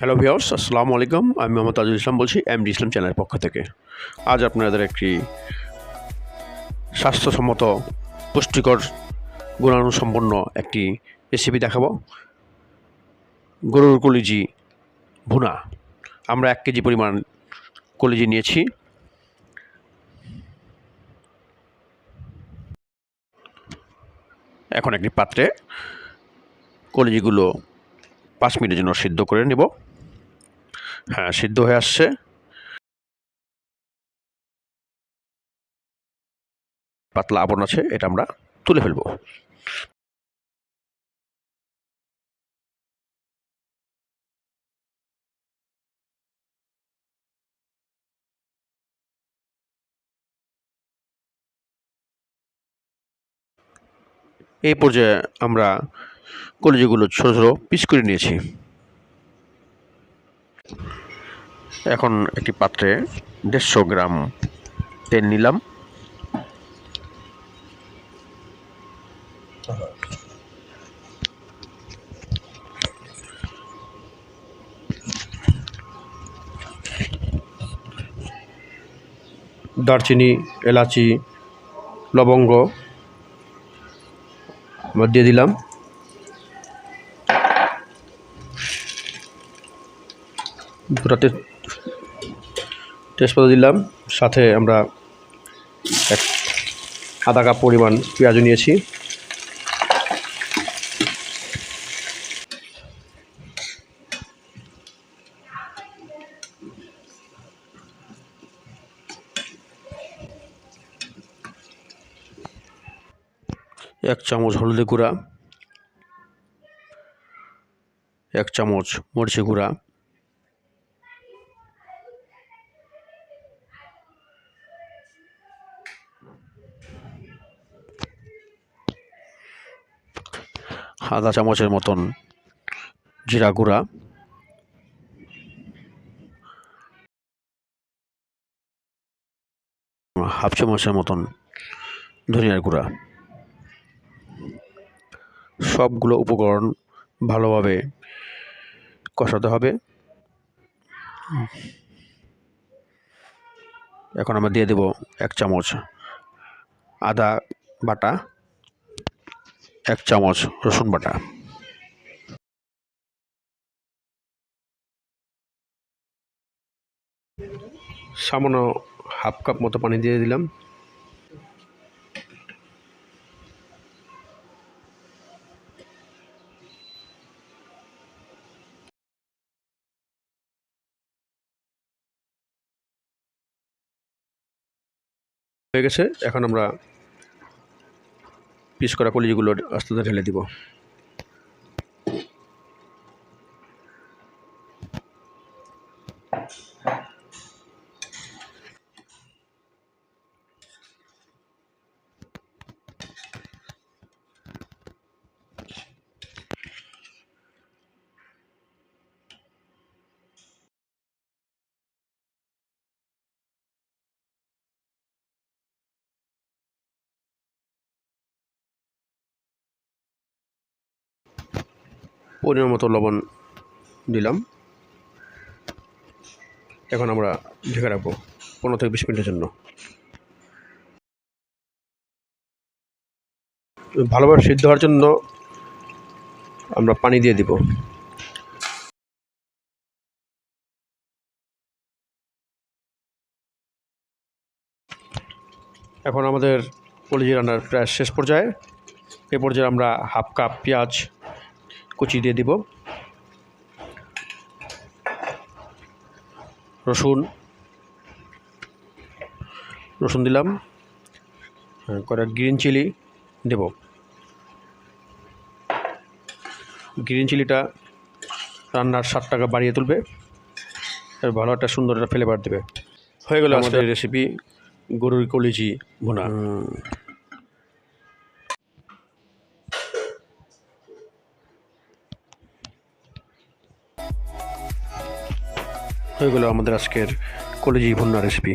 Hello viewers আসসালামু আলাইকুম আমি মোহাম্মদ তাজুল ইসলাম বলছি এমডি ইসলাম চ্যানেলের পক্ষ থেকে। আজ আপনাদের একটি স্বাস্থ্যসম্মত, পুষ্টিকর গুণানুসম্পন্ন একটি রেসিপি দেখাবো। গরুর কলিজি ভুনা। আমরা এক কেজি পরিমাণ কলিজি নিয়েছি। এখন একটি পাত্রে কলিজিগুলো পাঁচ মিনিটের জন্য সিদ্ধ করে নেব। হ্যাঁ সিদ্ধ হয়ে আসছে। পাতলা আবরণ আছে, এটা আমরা তুলে ফেলব। এই পর্যায়ে আমরা কলিজিগুলো ছোটো ছোটো পিস করে নিয়েছি। এখন একটি পাত্রে দেড়শো গ্রাম তেল নিলাম। দারচিনি, এলাচি, লবঙ্গ দিয়ে দিলাম। দুটাতে তেজপাতা দিলাম। সাথে আমরা এক আধা কাপ পরিমাণ পেঁয়াজও নিয়েছি। এক চামচ হলুদের গুঁড়া, এক চামচ মরিচের গুঁড়া আধা চামচের মতন জিরা গুঁড়া। হাফ চামচের মতন ধনিয়ার গুঁড়া। সবগুলো উপকরণ ভালোভাবে কষাতে হবে। এখন আমরা দিয়ে দেব এক চামচ আদা বাটা। এক চামচ রসুন বাটা। সামান্য হাফ কাপ মতো পানি দিয়ে দিলাম। হয়ে গেছে। এখন আমরা পিস করা কলিজিগুলো আস্তে ঢেলে দিব। পরিমাণ মতো লবণ দিলাম। এখন আমরা ঢেকে রাখব পনেরো থেকে বিশ মিনিটের জন্য। ভালোভাবে সিদ্ধ হওয়ার জন্য আমরা পানি দিয়ে দিব। এখন আমাদের কলিজি রান্নার প্রায় শেষ পর্যায়ে। এ পর্যায়ে আমরা হাফ কাপ পেঁয়াজ কুচি দিয়ে দিব। রসুন। রসুন দিলাম। হ্যাঁ, করে গ্রিন চিলি দেব। গ্রিন চিলিটা রান্নার স্বাদটাকে বাড়িয়ে তুলবে আর ভালো একটা সুন্দর একটা ফ্লেভার দেবে। হয়ে গেল আমাদের রেসিপি গরুর কলিজি ভুনা। হয়ে গেল আমাদের আজকের কলেজি ভুন্না রেসিপি